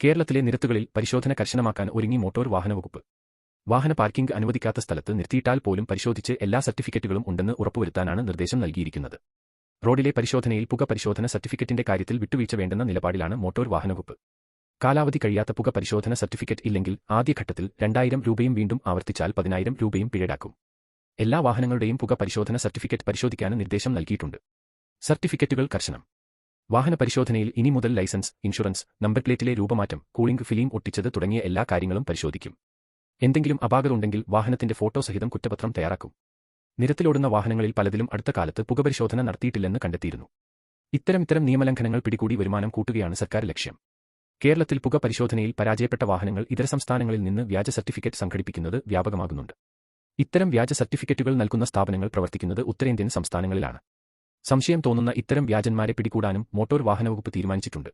കേരളത്തിലെ നിരത്തുകളിൽ പരിശോധന കർശനമാക്കാൻ ഒരുങ്ങി മോട്ടോർ വാഹന വകുപ്പ്. വാഹന പാർക്കിംഗ് അനുവദിക്കാത്ത സ്ഥലത്ത് നിർത്തിയിട്ടാൽ പോലും പരിശോധിച്ച് എല്ലാ സർട്ടിഫിക്കറ്റുകളും ഉണ്ടെന്ന് ഉറപ്പുവരുത്താനാണ് നിർദ്ദേശം നൽകിയിരിക്കുന്നത്. റോഡിലെ പരിശോധനയിൽ പുക പരിശോധന സർട്ടിഫിക്കറ്റിന്റെ കാര്യത്തിൽ വിട്ടുവീഴ്ച വേണ്ടെന്ന നിലപാടിലാണ് മോട്ടോർ വാഹന വകുപ്പ്. കാലാവധി കഴിയാത്ത പുക പരിശോധന സർട്ടിഫിക്കറ്റ് ഇല്ലെങ്കിൽ ആദ്യഘട്ടത്തിൽ രണ്ടായിരം രൂപയും വീണ്ടും ആവർത്തിച്ചാൽ പതിനായിരം രൂപയും പിഴടാക്കും എല്ലാ വാഹനങ്ങളുടെയും പുക പരിശോധന സർട്ടിഫിക്കറ്റ് പരിശോധിക്കാൻ നിർദ്ദേശം നൽകിയിട്ടുണ്ട്. സർട്ടിഫിക്കറ്റുകൾ കർശനം. വാഹന പരിശോധനയിൽ ഇനി മുതൽ ലൈസൻസ് ഇൻഷുറൻസ് നമ്പർ പ്ലേറ്റിലെ രൂപമാറ്റം കൂളിംഗ് ഫിലിം ഒട്ടിച്ചത് തുടങ്ങിയ എല്ലാ കാര്യങ്ങളും പരിശോധിക്കും. എന്തെങ്കിലും അപാകത ഉണ്ടെങ്കിൽ വാഹനത്തിന്റെ ഫോട്ടോ സഹിതം കുറ്റപത്രം തയ്യാറാക്കും. നിരത്തിലോടുന്ന വാഹനങ്ങളിൽ പലതിലും അടുത്ത കാലത്ത് പുകപരിശോധന നടത്തിയിട്ടില്ലെന്ന് കണ്ടെത്തിയിരുന്നു. ഇത്തരം ഇത്തരം നിയമലംഘനങ്ങൾ പിടികൂടി വരുമാനം കൂട്ടുകയാണ് സർക്കാർ ലക്ഷ്യം. കേരളത്തിൽ പുക പരിശോധനയിൽ പരാജയപ്പെട്ട വാഹനങ്ങൾ ഇതര സംസ്ഥാനങ്ങളിൽ നിന്ന് വ്യാജ സർട്ടിഫിക്കറ്റ് സംഘടിപ്പിക്കുന്നത് വ്യാപകമാകുന്നുണ്ട്. ഇത്തരം വ്യാജ സർട്ടിഫിക്കറ്റുകൾ നൽകുന്ന സ്ഥാപനങ്ങൾ പ്രവർത്തിക്കുന്നത് ഉത്തരേന്ത്യൻ സംസ്ഥാനങ്ങളിലാണ്. സംശയം തോന്നുന്ന ഇത്തരം വ്യാജന്മാരെ പിടികൂടാനും മോട്ടോർ വാഹന വകുപ്പ് തീരുമാനിച്ചിട്ടുണ്ട്